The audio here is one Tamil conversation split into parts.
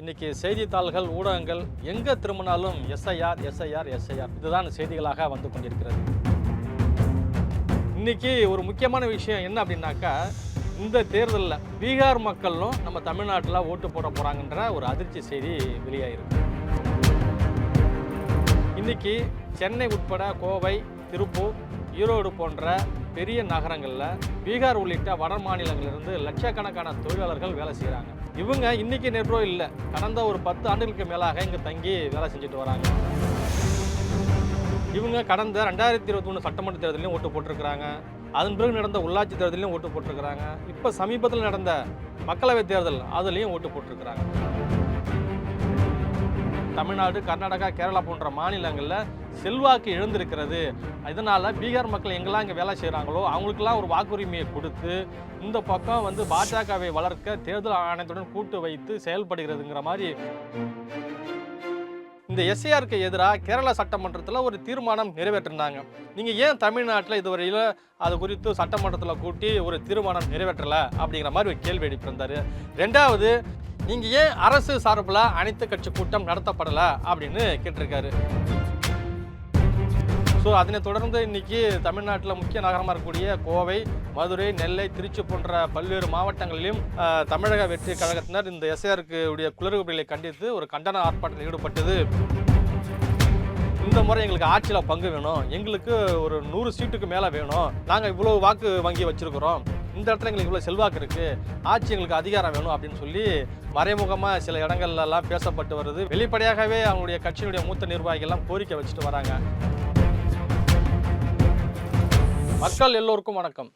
இன்றைக்கி செய்தித்தாள்கள் ஊடகங்கள் எங்கே திரும்பினாலும் எஸ்ஐஆர் எஸ்ஐஆர் எஸ்ஐஆர். இதுதான் செய்திகளாக வந்து கொண்டிருக்கிறது. இன்றைக்கி ஒரு முக்கியமான விஷயம் என்ன அப்படின்னாக்கா இந்த தேர்தலில் பீகார் மக்களும் நம்ம தமிழ்நாட்டில் ஓட்டு போட போகிறாங்கன்ற ஒரு அதிர்ச்சி செய்தி வெளியாகிருக்கு இன்றைக்கி சென்னை உட்பட கோவை திருப்பூர் ஈரோடு போன்ற பெரிய நகரங்களில் பீகார் உள்ளிட்ட வட மாநிலங்களிலிருந்து லட்சக்கணக்கான தொழிலாளர்கள் வேலை செய்கிறாங்க இவங்க இன்னைக்கு நேற்றோ இல்லை கடந்த ஒரு பத்து ஆண்டுகளுக்கு மேலாக இங்கே தங்கி வேலை செஞ்சுட்டு வராங்க. இவங்க கடந்த ரெண்டாயிரத்தி இருபத்தி ஒன்று சட்டமன்ற தேர்தலையும் ஓட்டு போட்டிருக்கிறாங்க. அதன் பிறகு நடந்த உள்ளாட்சி தேர்தலையும் ஓட்டு போட்டிருக்கிறாங்க. இப்போ சமீபத்தில் நடந்த மக்களவைத் தேர்தல் அதுலேயும் ஓட்டு போட்டிருக்கிறாங்க. தமிழ்நாடு கர்நாடகா கேரளா போன்ற மாநிலங்களில் செல்வாக்கு இழந்திருக்கிறது இதனால் பீகார் மக்கள் எங்கெல்லாம் இங்கே வேலை செய்கிறாங்களோ அவங்களுக்கெல்லாம் ஒரு வாக்குரிமையை கொடுத்து இந்த பக்கம் வந்து பாஜகவை வளர்க்க தேர்தல் ஆணையத்துடன் கூட்டு வைத்து செயல்படுகிறதுங்கிற மாதிரி இந்த எஸ்ஏஆருக்கு எதிராக கேரளா சட்டமன்றத்தில் ஒரு தீர்மானம் நிறைவேற்றிருந்தாங்க. நீங்கள் ஏன் தமிழ்நாட்டில் இதுவரையில் அது குறித்து சட்டமன்றத்தில் கூட்டி ஒரு தீர்மானம் நிறைவேற்றலை? அப்படிங்கிற மாதிரி ஒரு கேள்வி எழுப்பியிருந்தாரு. ரெண்டாவது நீங்கள் ஏன் அரசு சார்பில் அனைத்து கட்சி கூட்டம் நடத்தப்படலை? அப்படின்னு கேட்டிருக்காரு. ஸோ அதனைத் தொடர்ந்து இன்னைக்கு தமிழ்நாட்டில் முக்கிய நகரமாக இருக்கக்கூடிய கோவை மதுரை நெல்லை திருச்சி போன்ற பல்வேறு மாவட்டங்களிலும் தமிழக வெற்றி கழகத்தினர் இந்த எஸ்ஆருக்கு உடைய குளறுபடிகளை கண்டித்து ஒரு கண்டன ஆர்ப்பாட்டத்தில் ஈடுபட்டது. இந்த முறை எங்களுக்கு ஆட்சியில் பங்கு வேணும். எங்களுக்கு ஒரு நூறு சீட்டுக்கு மேலே வேணும். நாங்கள் இவ்வளோ வாக்கு வங்கி வச்சுருக்குறோம். இந்த இடத்துல எங்களுக்கு இவ்வளோ செல்வாக்கு இருக்குது ஆட்சி எங்களுக்கு அதிகாரம் வேணும் அப்படின்னு சொல்லி மறைமுகமாக சில இடங்கள்லாம் பேசப்பட்டு வருது. வெளிப்படையாகவே அவங்களுடைய கட்சியினுடைய மூத்த நிர்வாகிகள்லாம் கோரிக்கை வச்சுட்டு வராங்க. மக்கள் எல்லோருக்கும் வணக்கம்.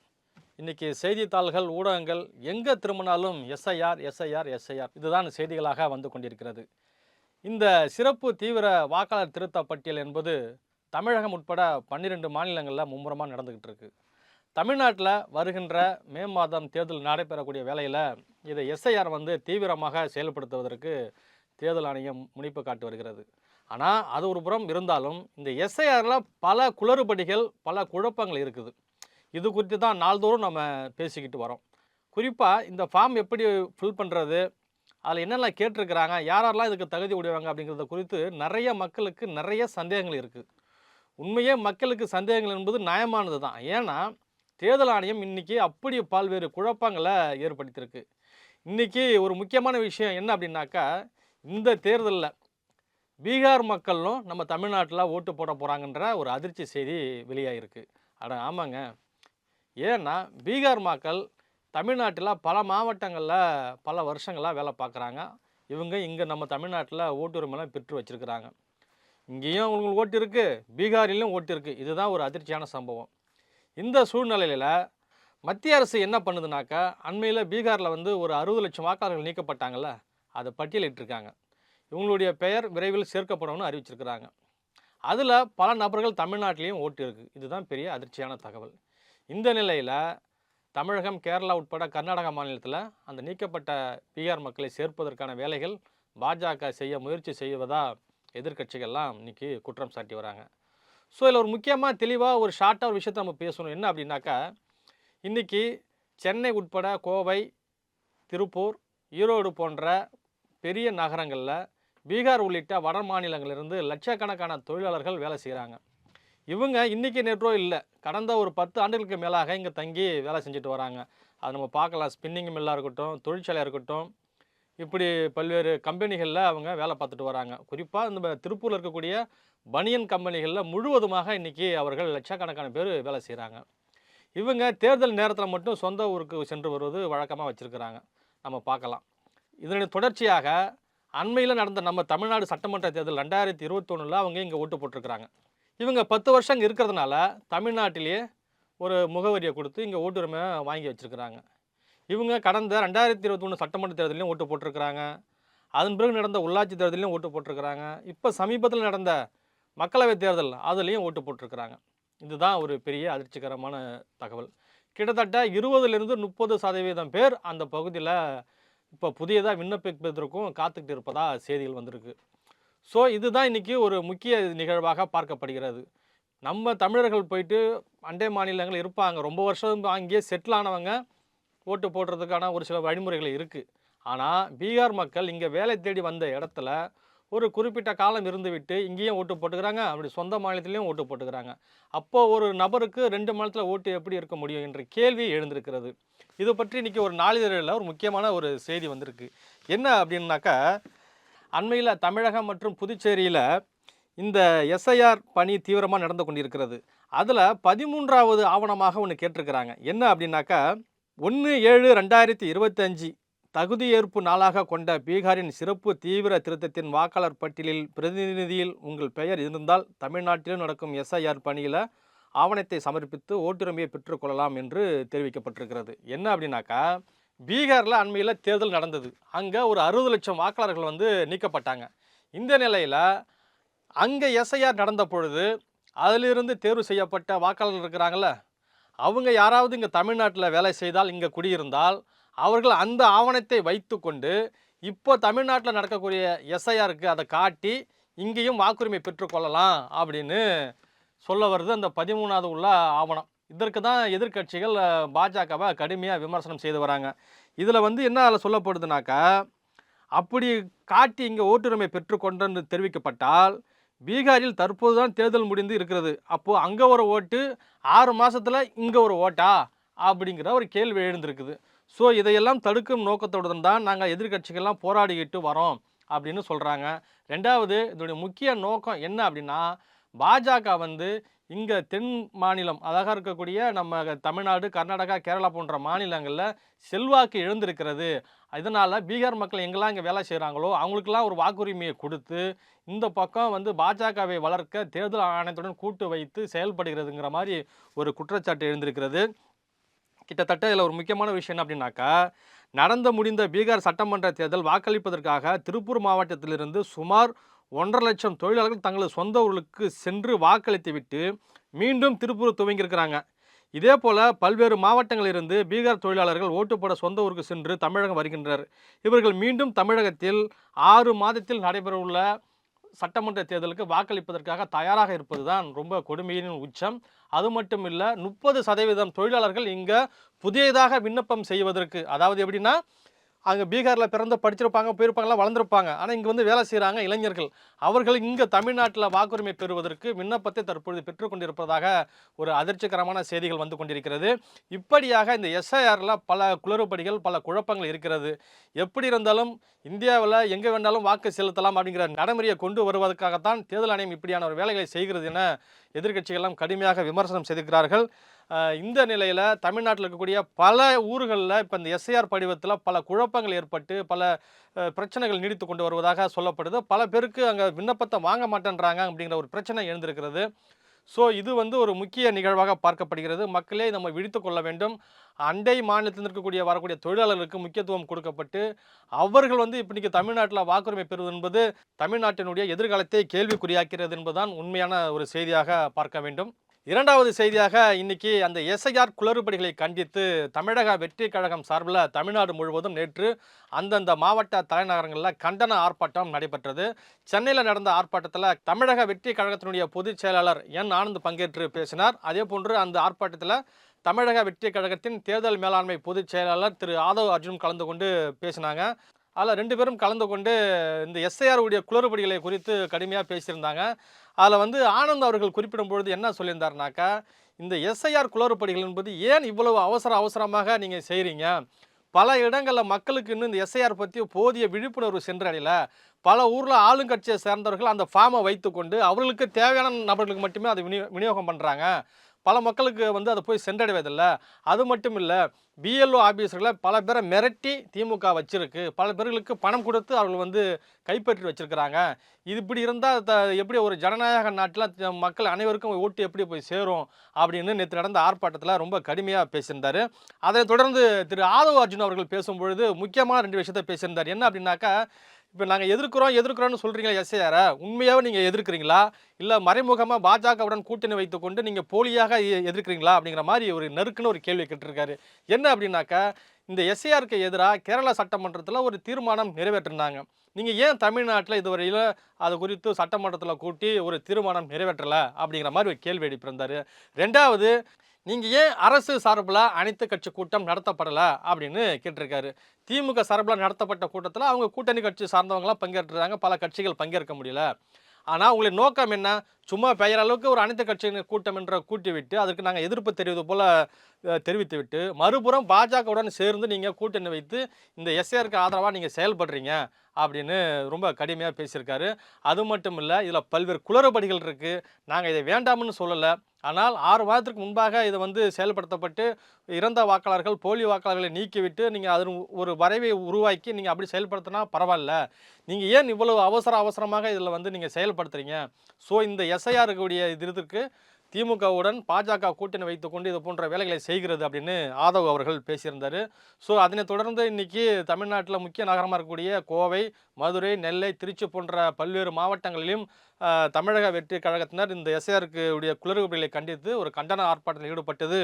இன்னைக்கு செய்தித்தாள்கள் ஊடகங்கள் எங்கே திரும்பினாலும் எஸ்ஐஆர் எஸ்ஐஆர் எஸ்ஐஆர் இதுதான் செய்திகளாக வந்து கொண்டிருக்கிறது. இந்த சிறப்பு தீவிர வாக்காளர் திருத்த பட்டியல் என்பது தமிழகம் உட்பட பன்னிரெண்டு மாநிலங்களில் மும்முரமாக நடந்துக்கிட்டு இருக்கு. தமிழ்நாட்டில் வருகின்ற மே மாதம் தேர்தல் நடைபெறக்கூடிய வேலையில் இதை எஸ்ஐஆர் வந்து தீவிரமாக செயல்படுத்துவதற்கு தேர்தல் ஆணையம் முனைப்பு காட்டி வருகிறது. ஆனால் அது ஒரு புறம் இருந்தாலும் இந்த எஸ்ஐஆரில் பல குளறுபடிகள் பல குழப்பங்கள் இருக்குது. இது குறித்து தான் நாள்தோறும் நம்ம பேசிக்கிட்டு வரோம். குறிப்பாக இந்த ஃபார்ம் எப்படி ஃபில் பண்ணுறது அதில் என்னெல்லாம் கேட்டிருக்கிறாங்க யாரெல்லாம் இதுக்கு தகுதி உடையவங்க அப்படிங்கிறத குறித்து நிறைய மக்களுக்கு நிறைய சந்தேகங்கள் இருக்குது உண்மையே மக்களுக்கு சந்தேகங்கள் என்பது நியாயமானது தான். ஏன்னா தேர்தல் ஆணையம் இன்றைக்கி அப்படி பல்வேறு குழப்பங்களை ஏற்படுத்தியிருக்கு. இன்றைக்கி ஒரு முக்கியமான விஷயம் என்ன அப்படின்னாக்கா இந்த தேர்தலில் பீகார் மக்களும் நம்ம தமிழ்நாட்டில் ஓட்டு போட போகிறாங்கன்ற ஒரு அதிர்ச்சி செய்தி வெளியாகிருக்கு அட ஆமாங்க. ஏன்னா பீகார் மக்கள் தமிழ்நாட்டில் பல மாவட்டங்களில் பல வருஷங்களாக வேலை பார்க்குறாங்க. இவங்க இங்கே நம்ம தமிழ்நாட்டில் ஓட்டுரிமைலாம் பெற்று வச்சுருக்கிறாங்க. இங்கேயும் அவங்களுக்கு ஓட்டு இருக்குது பீகாரிலும் ஓட்டு இருக்குது இதுதான் ஒரு அதிர்ச்சியான சம்பவம். இந்த சூழ்நிலையில் மத்திய அரசு என்ன பண்ணுதுனாக்கா அண்மையில் பீகாரில் வந்து ஒரு அறுபது லட்சம் வாக்காளர்கள் நீக்கப்பட்டாங்கள்ல அதை பட்டியலிட்டிருக்காங்க. இவங்களுடைய பெயர் விரைவில் சேர்க்கப்படும்னு அறிவிச்சிருக்கிறாங்க. அதில் பல நபர்கள் தமிழ்நாட்டிலையும் ஓட்டு இருக்குது இதுதான் பெரிய அதிர்ச்சியான தகவல். இந்த நிலையில் தமிழகம் கேரளா உட்பட கர்நாடக மாநிலத்தில் அந்த நீக்கப்பட்ட பிஆர் மக்களை சேர்ப்பதற்கான வேலைகள் பாஜக செய்ய முயற்சி செய்வதா எதிர்க்கட்சிகள்லாம் இன்றைக்கி குற்றம் சாட்டி வராங்க. ஸோ இதில் ஒரு முக்கியமாக தெளிவாக ஒரு ஷார்ட்டாக ஒரு விஷயத்தை நம்ம பேசணும். என்ன அப்படின்னாக்கா இன்றைக்கி சென்னை உட்பட கோவை திருப்பூர் ஈரோடு போன்ற பெரிய நகரங்களில் பீகார் உள்ளிட்ட வட மாநிலங்களிலிருந்து லட்சக்கணக்கான தொழிலாளர்கள் வேலை செய்கிறாங்க இவங்க இன்றைக்கி நேற்றோ இல்லை. கடந்த ஒரு பத்து ஆண்டுகளுக்கு மேலாக இங்கே தங்கி வேலை செஞ்சுட்டு வராங்க. அது நம்ம பார்க்கலாம். ஸ்பின்னிங் மில்லாக இருக்கட்டும் தொழிற்சாலையாக இருக்கட்டும் இப்படி பல்வேறு கம்பெனிகளில் அவங்க வேலை பார்த்துட்டு வராங்க. குறிப்பாக இந்த திருப்பூரில் இருக்கக்கூடிய பனியன் கம்பெனிகளில் முழுவதுமாக இன்றைக்கி அவர்கள் லட்சக்கணக்கான பேர் வேலை செய்கிறாங்க இவங்க தேர்தல் நேரத்தில் மட்டும் சொந்த ஊருக்கு சென்று வருவது வழக்கமாக வச்சுருக்கிறாங்க. நம்ம பார்க்கலாம். இதனுடைய தொடர்ச்சியாக அண்மையில் நடந்த நம்ம தமிழ்நாடு சட்டமன்ற தேர்தல் ரெண்டாயிரத்தி இருபத்தொன்னில் அவங்க இங்கே ஓட்டு போட்டிருக்கிறாங்க. இவங்க பத்து வருஷம் இங்கே இருக்கிறதுனால தமிழ்நாட்டிலேயே ஒரு முகவரியை கொடுத்து இங்கே ஓட்டுரிமை வாங்கி வச்சுருக்கிறாங்க. இவங்க கடந்த ரெண்டாயிரத்தி இருபத்தி ஒன்று சட்டமன்ற தேர்தலையும் ஓட்டு போட்டிருக்கிறாங்க. அதன் பிறகு நடந்த உள்ளாட்சி தேர்தலையும் ஓட்டு போட்டிருக்கிறாங்க. இப்போ சமீபத்தில் நடந்த மக்களவைத் தேர்தல் அதுலேயும் ஓட்டு போட்டிருக்கிறாங்க. இதுதான் ஒரு பெரிய அதிர்ச்சிகரமான தகவல். கிட்டத்தட்ட இருபதுலேருந்து முப்பது சதவீதம் பேர் அந்த பகுதியில் இப்போ புதியதாக விண்ணப்பிப்பதற்கும் காத்துக்கிட்டு இருப்பதாக செய்திகள் வந்திருக்கு. ஸோ இதுதான் இன்றைக்கி ஒரு முக்கிய நிகழ்வாக பார்க்கப்படுகிறது. நம்ம தமிழர்கள் போயிட்டு அண்டை மாநிலங்கள் இருப்பாங்க. ரொம்ப வருஷம் அங்கேயே செட்டில் ஆனவங்க ஓட்டு போடுறதுக்கான ஒரு சில வழிமுறைகள் இருக்குது ஆனால் பீகார் மக்கள் இங்கே வேலை தேடி வந்த இடத்துல ஒரு குறிப்பிட்ட காலம் இருந்துவிட்டு இங்கேயும் ஓட்டு போட்டுக்கிறாங்க அப்படி சொந்த மாநிலத்திலையும் ஓட்டு போட்டுக்கிறாங்க. அப்போது ஒரு நபருக்கு ரெண்டு மாநிலத்தில் ஓட்டு எப்படி இருக்க முடியும் என்ற கேள்வி எழுந்திருக்கிறது. இது பற்றி இன்றைக்கி ஒரு நாளிதழில் ஒரு முக்கியமான ஒரு செய்தி வந்திருக்கு. என்ன அப்படின்னாக்கா அண்மையில் தமிழகம் மற்றும் புதுச்சேரியில் இந்த எஸ்ஐஆர் பணி தீவிரமாக நடந்து கொண்டிருக்கிறது. அதில் பதிமூன்றாவது ஆவணமாக ஒன்று கேட்டிருக்கிறாங்க. என்ன அப்படின்னாக்கா ஒன்று ஏழு ரெண்டாயிரத்தி இருபத்தஞ்சி தகுதியேற்பு நாளாக கொண்ட பீகாரின் சிறப்பு தீவிர திருத்தத்தின் வாக்காளர் பட்டியலில் பிரதிநிதியில் உங்கள் பெயர் இருந்தால் தமிழ்நாட்டிலும் நடக்கும் எஸ்ஐஆர் பணியில் ஆவணத்தை சமர்ப்பித்து ஓட்டுரிமையை பெற்றுக்கொள்ளலாம் என்று தெரிவிக்கப்பட்டிருக்கிறது. என்ன அப்படின்னாக்கா பீகாரில் அண்மையில் தேர்தல் நடந்தது. அங்கே ஒரு அறுபது லட்சம் வாக்காளர்கள் வந்து நீக்கப்பட்டாங்க. இந்த நிலையில் அங்கே எஸ்ஐஆர் நடந்த பொழுது அதிலிருந்து தேர்வு செய்யப்பட்ட வாக்காளர்கள் இருக்கிறாங்கல்ல அவங்க யாராவது இங்கே தமிழ்நாட்டில் வேலை செய்தால் இங்கே குடியிருந்தால் அவர்கள் அந்த ஆவணத்தை வைத்துக்கொண்டு இப்போ தமிழ்நாட்டில் நடக்கக்கூடிய எஸ்ஐஆருக்கு அதை காட்டி இங்கேயும் வாக்குரிமை பெற்றுக்கொள்ளலாம் அப்படின்னு சொல்ல வருது அந்த பதிமூணாவது உள்ள ஆவணம். இதற்கு தான் எதிர்க்கட்சிகள் பாஜகவை கடுமையாக விமர்சனம் செய்து வராங்க. இதில் வந்து என்ன அதில் சொல்லப்படுதுனாக்கா அப்படி காட்டி இங்கே ஓட்டுரிமை பெற்றுக்கொண்டு தெரிவிக்கப்பட்டால் பீகாரில் தற்போது தான் தேர்தல் முடிந்து இருக்கிறது. அப்போது அங்கே ஒரு ஓட்டு ஆறு மாதத்தில் இங்கே ஒரு ஓட்டா? அப்படிங்கிற ஒரு கேள்வி எழுந்திருக்குது. ஸோ இதையெல்லாம் தடுக்கும் நோக்கத்துடன் தான் நாங்கள் எதிர்க்கட்சிகள்லாம் போராடிக்கிட்டு வரோம் அப்படின்னு சொல்கிறாங்க ரெண்டாவது இதோடைய முக்கிய நோக்கம் என்ன அப்படின்னா பாஜக வந்து இங்கே தென் மாநிலம் அழகாக இருக்கக்கூடிய நம்ம தமிழ்நாடு கர்நாடகா கேரளா போன்ற மாநிலங்களில் செல்வாக்கு எழுந்திருக்கிறது. இதனால் பீகார் மக்கள் எங்கெல்லாம் இங்கே வேலை செய்கிறாங்களோ அவங்களுக்கெல்லாம் ஒரு வாக்குரிமையை கொடுத்து இந்த பக்கம் வந்து பாஜகவை வளர்க்க தேர்தல் ஆணையத்துடன் கூட்டு வைத்து செயல்படுகிறதுங்கிற மாதிரி ஒரு குற்றச்சாட்டு எழுந்திருக்கிறது. கிட்டத்தட்ட இதில் ஒரு முக்கியமான விஷயம் என்ன அப்படின்னாக்கா நடந்து முடிந்த பீகார் சட்டமன்ற தேர்தல் வாக்களிப்பதற்காக திருப்பூர் மாவட்டத்திலிருந்து சுமார் ஒன்றரை லட்சம் தொழிலாளர்கள் தங்களது சொந்த ஊர்களுக்கு சென்று வாக்களித்து விட்டு மீண்டும் திருப்பூர் துவங்கியிருக்கிறாங்க. இதே போல் பல்வேறு மாவட்டங்களிலிருந்து பீகார் தொழிலாளர்கள் ஓட்டு போட சொந்த ஊருக்கு சென்று தமிழகம் வருகின்றனர். இவர்கள் மீண்டும் தமிழகத்தில் ஆறு மாதத்தில் நடைபெறவுள்ள சட்டமன்ற தேர்தலுக்கு வாக்களிப்பதற்காக தயாராக இருப்பது தான் ரொம்ப கொடுமையின் உச்சம். அது மட்டும் இல்லை முப்பது சதவீதம் தொழிலாளர்கள் இங்கே புதியதாக விண்ணப்பம் செய்வதற்கு அதாவது எப்படின்னா அங்கே பீகாரில் பிறந்து படிச்சிருப்பாங்க போயிருப்பாங்களாம் வளர்ந்துருப்பாங்க. ஆனால் இங்கே வந்து வேலை செய்கிறாங்க இளைஞர்கள். அவர்கள் இங்கே தமிழ்நாட்டில் வாக்குரிமை பெறுவதற்கு விண்ணப்பத்தை தற்பொழுது பெற்றுக்கொண்டிருப்பதாக ஒரு அதிர்ச்சிகரமான செய்திகள் வந்து கொண்டிருக்கிறது. இப்படியாக இந்த எஸ்ஐஆரில் பல குளறுபடிகள் பல குழப்பங்கள் இருக்கிறது. எப்படி இருந்தாலும் இந்தியாவில் எங்கே வேண்டாலும் வாக்கு செலுத்தலாம் அப்படிங்கிற நடைமுறையை கொண்டு வருவதற்காகத்தான் தேர்தல் ஆணையம் இப்படியான ஒரு வேலைகளை செய்கிறது என எதிர்க்கட்சிகள்லாம் கடுமையாக விமர்சனம் செய்திருக்கிறார்கள். இந்த நிலையில் தமிழ்நாட்டில் இருக்கக்கூடிய பல ஊர்களில் இப்போ இந்த எஸ்ஐஆர் படிவத்தில் பல குழப்பங்கள் ஏற்பட்டு பல பிரச்சனைகள் நீடித்து கொண்டு வருவதாக சொல்லப்படுது. பல பேருக்கு அங்கே விண்ணப்பத்தை வாங்க மாட்டேன்றாங்க அப்படிங்கிற ஒரு பிரச்சனை எழுந்திருக்கிறது. ஸோ இது வந்து ஒரு முக்கிய நிகழ்வாக பார்க்கப்படுகிறது. மக்களே நம்ம விழித்து கொள்ள வேண்டும். அண்டை மாநிலத்தில் இருக்கக்கூடிய வரக்கூடிய தொழிலாளர்களுக்கு முக்கியத்துவம் கொடுக்கப்பட்டு அவர்கள் வந்து இப்படிக்கு தமிழ்நாட்டில் வாக்குரிமை பெறுவது என்பது தமிழ்நாட்டினுடைய எதிர்காலத்தை கேள்விக்குறியாக்கிறது என்பதுதான் உண்மையான ஒரு செய்தியாக பார்க்க வேண்டும். இரண்டாவது செய்தியாக இன்னைக்கு அந்த எஸ்ஐஆர் குளறுபடிகளை கண்டித்து தமிழக வெற்றி கழகம் சார்பில் தமிழ்நாடு முழுவதும் நேற்று அந்தந்த மாவட்ட தலைநகரங்களில் கண்டன ஆர்ப்பாட்டம் நடைபெற்றது. சென்னையில் நடந்த ஆர்ப்பாட்டத்தில் தமிழக வெற்றி கழகத்தினுடைய பொதுச் செயலாளர் என் ஆனந்த் பங்கேற்று பேசினார். அதே போன்று அந்த ஆர்ப்பாட்டத்தில் தமிழக வெற்றி கழகத்தின் தேர்தல் மேலாண்மை பொதுச் செயலாளர் திரு ஆதவ் அர்ஜுன் கலந்து கொண்டு பேசினாங்க. அதில் ரெண்டு பேரும் கலந்து கொண்டு இந்த எஸ்ஐஆர் உடைய குளறுபடிகளை குறித்து கடுமையாக பேசியிருந்தாங்க. அதில் வந்து ஆனந்த் அவர்கள் குறிப்பிடும் பொழுது என்ன சொல்லியிருந்தாருனாக்கா இந்த எஸ்ஐஆர் குளறுபடிகள் என்பது ஏன் இவ்வளவு அவசர அவசரமாக நீங்கள் செய்கிறீங்க பல இடங்களில் மக்களுக்கு இன்னும் இந்த எஸ்ஐஆர் பற்றி போதிய விழிப்புணர்வு சென்றடையல. பல ஊரில் ஆளுங்கட்சியை சேர்ந்தவர்கள் அந்த ஃபார்மை வைத்துக்கொண்டு அவர்களுக்கு தேவையான நபர்களுக்கு மட்டுமே அதை விநியோ விநியோகம் பண்ணுறாங்க பல மக்களுக்கு வந்து அதை போய் சென்றடைவதில்லை. அது மட்டும் இல்லை பிஎல்ஓ ஆஃபீஸர்களை பல பேரை மிரட்டி திமுக வச்சிருக்கு. பல பேர்களுக்கு பணம் கொடுத்து அவர்கள் வந்து கைப்பற்றி வச்சுருக்கிறாங்க. இது இப்படி இருந்தால் த எப்படி ஒரு ஜனநாயக நாட்டில் மக்கள் அனைவருக்கும் ஓட்டு எப்படி போய் சேரும் அப்படின்னு நேற்று நடந்த ஆர்ப்பாட்டத்தில் ரொம்ப கடுமையாக பேசியிருந்தார். அதைத் தொடர்ந்து திரு ஆதவ அர்ஜுன் அவர்கள் பேசும்பொழுது முக்கியமான ரெண்டு விஷயத்தை பேசியிருந்தார். என்ன அப்படின்னாக்கா இப்போ நாங்கள் எதிர்க்கிறோம் எதிர்க்கிறோம்னு சொல்கிறீங்களா எஸ்ஐஆரை உண்மையாகவே நீங்கள் எதிர்க்கிறீங்களா? இல்லை மறைமுகமாக பாஜகவுடன் கூட்டணி வைத்துக்கொண்டு நீங்கள் போலியாக எதிர்க்கிறீங்களா? அப்படிங்கிற மாதிரி ஒரு நெருக்குன்னு ஒரு கேள்வி கேட்டிருக்காரு. என்ன அப்படின்னாக்கா இந்த எஸ்ஏஆருக்கு எதிராக கேரளா சட்டமன்றத்தில் ஒரு தீர்மானம் நிறைவேற்றினாங்க நீங்கள் ஏன் தமிழ்நாட்டில் இதுவரையில் அது குறித்து சட்டமன்றத்தில் கூட்டி ஒரு தீர்மானம் நிறைவேற்றலை? அப்படிங்கிற மாதிரி ஒரு கேள்வி எழுப்பியிருந்தார். ரெண்டாவது நீங்கள் ஏன் அரசு சார்பில் அனைத்து கட்சி கூட்டம் நடத்தப்படலை? அப்படின்னு கேட்டிருக்காரு. திமுக சார்பில் நடத்தப்பட்ட கூட்டத்தில் அவங்க கூட்டணி கட்சி சார்ந்தவங்களாம் பங்கேற்றுறாங்க பல கட்சிகள் பங்கேற்க முடியல. ஆனால் உங்களுடைய நோக்கம் என்ன? சும்மா பெயர் அளவுக்கு ஒரு அனைத்து கட்சியினர் கூட்டம் என்ற கூட்டி விட்டு அதுக்கு நாங்கள் எதிர்ப்பு தெரிவித்து போல் தெரிவித்து விட்டு மறுபுறம் பாஜகவுடன் சேர்ந்து நீங்கள் கூட்டணி வைத்து இந்த எஸ்ஏஆருக்கு ஆதரவாக நீங்கள் செயல்படுறீங்க அப்படின்னு ரொம்ப கடுமையாக பேசியிருக்காரு. அது மட்டும் இல்லை இதில் பல்வேறு குளறுபடிகள் இருக்குது நாங்கள் இதை வேண்டாம்னு சொல்லலை. ஆனால் ஆறு மாதத்துக்கு முன்பாக இதை வந்து செயல்படுத்தப்பட்டு இறந்த வாக்காளர்கள் போலி வாக்காளர்களை நீக்கிவிட்டு நீங்கள் அதன் ஒரு வரைவை உருவாக்கி நீங்கள் அப்படி செயல்படுத்தினா பரவாயில்ல. நீங்கள் ஏன் இவ்வளவு அவசர அவசரமாக இதில் வந்து நீங்கள் செயல்படுத்துறீங்க? ஸோ இந்த எஸ்ஐஆர் இருக்கக்கூடிய இதுக்கு திமுகவுடன் பாஜக கூட்டணி வைத்துக்கொண்டு இது போன்ற வேலைகளை செய்கிறது அப்படின்னு ஆதவ் அவர்கள் பேசியிருந்தார். ஸோ அதனைத் தொடர்ந்து இன்னைக்கு தமிழ்நாட்டில் முக்கிய நகரமாக இருக்கக்கூடிய கோவை மதுரை நெல்லை திருச்சி போன்ற பல்வேறு மாவட்டங்களிலும் தமிழக வெற்றி கழகத்தினர் இந்த எஸ்ஐஆருக்கு உடைய குளறுபடிகளை கண்டித்து ஒரு கண்டன ஆர்ப்பாட்டத்தில் ஈடுபட்டது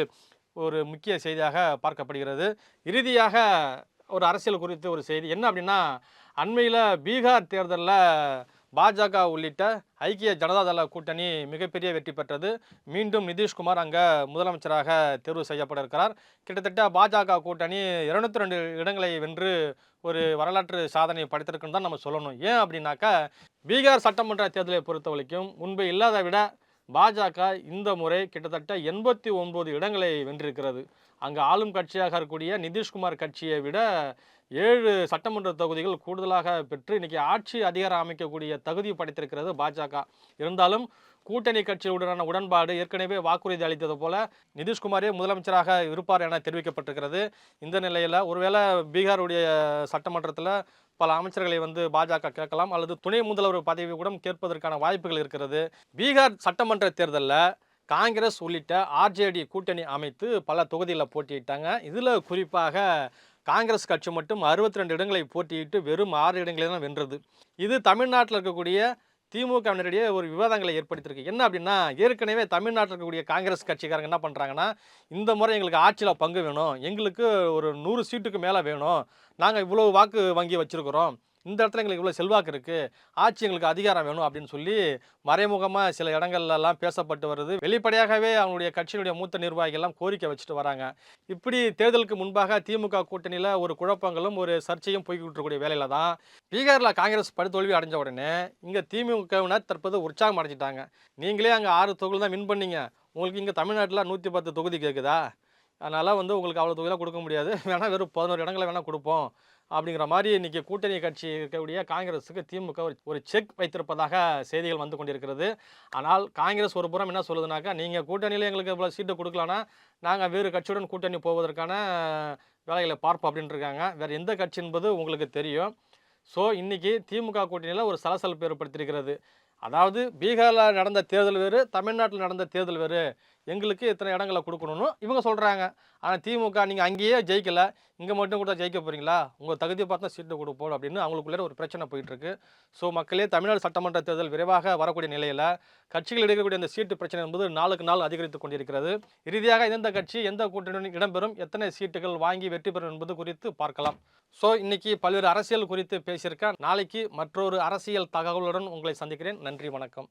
ஒரு முக்கிய செய்தியாக பார்க்கப்படுகிறது. இறுதியாக ஒரு அரசியல் குறித்து ஒரு செய்தி. என்ன அப்படின்னா அண்மையில் பீகார் தேர்தலில் பாஜக உள்ளிட்ட ஐக்கிய ஜனதாதள கூட்டணி மிகப்பெரிய வெற்றி பெற்றது. மீண்டும் நிதிஷ்குமார் அங்கே முதலமைச்சராக தேர்வு செய்யப்பட இருக்கிறார். கிட்டத்தட்ட பாஜக கூட்டணி இருநூத்தி ரெண்டு இடங்களை வென்று ஒரு வரலாற்று சாதனை படைத்திருக்குன்னு தான் நம்ம சொல்லணும். ஏன் அப்படின்னாக்கா பீகார் சட்டமன்ற தேர்தலை பொறுத்த வரைக்கும் முன்பு இல்லாத விட பாஜக இந்த முறை கிட்டத்தட்ட எண்பத்தி ஒன்பது இடங்களை வென்றிருக்கிறது. அங்கே ஆளும் கட்சியாக இருக்கக்கூடிய நிதிஷ்குமார் கட்சியை விட ஏழு சட்டமன்ற தொகுதிகள் கூடுதலாக பெற்று இன்றைக்கி ஆட்சி அதிகாரம் அமைக்கக்கூடிய தகுதி படைத்திருக்கிறது பாஜக. இருந்தாலும் கூட்டணி கட்சியுடனான உடன்பாடு ஏற்கனவே வாக்குறுதி அளித்தது போல நிதிஷ்குமாரே முதலமைச்சராக இருப்பார் என தெரிவிக்கப்பட்டிருக்கிறது. இந்த நிலையில் ஒருவேளை பீகாருடைய சட்டமன்றத்தில் பல அமைச்சர்களை வந்து பாஜக கேட்கலாம் அல்லது துணை முதல்வர் பதவி கூட கேட்பதற்கான வாய்ப்புகள் இருக்கிறது. பீகார் சட்டமன்ற தேர்தலில் காங்கிரஸ் உள்ளிட்ட ஆர்ஜேடி கூட்டணி அமைத்து பல தொகுதிகளில் போட்டியிட்டாங்க. இதில் குறிப்பாக காங்கிரஸ் கட்சி மட்டும் அறுபத்தி ரெண்டு இடங்களை போட்டியிட்டு வெறும் ஆறு இடங்களை தான் வென்றது. இது தமிழ்நாட்டில் இருக்கக்கூடிய திமுகவினரிடையே ஒரு விவாதங்களை ஏற்படுத்தியிருக்கு. என்ன அப்படின்னா ஏற்கனவே தமிழ்நாட்டில் இருக்கக்கூடிய காங்கிரஸ் கட்சிக்காரங்க என்ன பண்ணுறாங்கன்னா இந்த முறை எங்களுக்கு ஆட்சியில் பங்கு வேணும் எங்களுக்கு ஒரு நூறு சீட்டுக்கு மேலே வேணும் நாங்கள் இவ்வளோ வாக்கு வங்கி வச்சுருக்குறோம் இந்த இடத்துல எங்களுக்கு இவ்வளோ செல்வாக்கு இருக்குது ஆட்சி எங்களுக்கு அதிகாரம் வேணும் அப்படின்னு சொல்லி மறைமுகமாக சில இடங்கள்லாம் பேசப்பட்டு வருது. வெளிப்படையாகவே அவங்களுடைய கட்சியினுடைய மூத்த நிர்வாகிகள்லாம் கோரிக்கை வச்சுட்டு வராங்க. இப்படி தேர்தலுக்கு முன்பாக திமுக கூட்டணியில் ஒரு குழப்பங்களும் ஒரு சர்ச்சையும் போய்கிட்டு இருக்கக்கூடிய தான் பீகாரில் காங்கிரஸ் படுதோல்வி அடைஞ்ச உடனே இங்கே திமுகவினர் தற்போது உற்சாகம் அடைஞ்சிட்டாங்க. நீங்களே அங்கே ஆறு தொகுதி தான் வின் பண்ணீங்க. உங்களுக்கு இங்கே தமிழ்நாட்டில் நூற்றி பத்து தொகுதி கேட்குதா அதனால் வந்து உங்களுக்கு அவ்வளோ தொகுதியெலாம் கொடுக்க முடியாது. வேணால் வெறும் பதினோரு இடங்களை வேணால் கொடுப்போம். அப்படிங்கிற மாதிரி இன்றைக்கி கூட்டணி கட்சி இருக்கக்கூடிய காங்கிரஸுக்கு திமுக ஒரு ஒரு செக் வைத்திருப்பதாக செய்திகள் வந்து கொண்டிருக்கிறது. ஆனால் காங்கிரஸ் ஒரு புறம் என்ன சொல்லுதுனாக்கா நீங்கள் கூட்டணியில் எங்களுக்கு இவ்வளோ சீட்டு கொடுக்கலான்னா நாங்கள் வேறு கட்சியுடன் கூட்டணி போவதற்கான வேலைகளை பார்ப்போம் அப்படின்ட்டு இருக்காங்க வேறு எந்த கட்சி என்பது உங்களுக்கு தெரியும். ஸோ இன்றைக்கி திமுக கூட்டணியில் ஒரு சலசலப்பு ஏற்படுத்தியிருக்கிறது. அதாவது பீகாரில் நடந்த தேர்தல் வேறு தமிழ்நாட்டில் நடந்த தேர்தல் வேறு. எங்களுக்கு இத்தனை இடங்களை கொடுக்கணும்னு இவங்க சொல்கிறாங்க ஆனால் திமுக நீங்கள் அங்கேயே ஜெயிக்கலை இங்கே மட்டும் கொடுத்தா ஜெயிக்க போகிறீங்களா உங்கள் தகுதியை பார்த்தா சீட்டு கொடுப்போம் அப்படின்னு அவங்களுக்குள்ளே ஒரு பிரச்சனை போயிட்டுருக்கு ஸோ மக்களே தமிழ்நாடு சட்டமன்ற தேர்தல் விரைவாக வரக்கூடிய நிலையில் கட்சிகள் எடுக்கக்கூடிய அந்த சீட்டு பிரச்சனை என்பது நாளுக்கு நாள் அதிகரித்து கொண்டிருக்கிறது. இறுதியாக எந்தெந்த கட்சி எந்த கூட்டணியுடன் இடம்பெறும் எத்தனை சீட்டுகள் வாங்கி வெற்றி பெறும் என்பது குறித்து பார்க்கலாம். ஸோ இன்னைக்கு பல்வேறு அரசியல் குறித்து பேசியிருக்கேன். நாளைக்கு மற்றொரு அரசியல் தகவலுடன் உங்களை சந்திக்கிறேன். நன்றி வணக்கம்.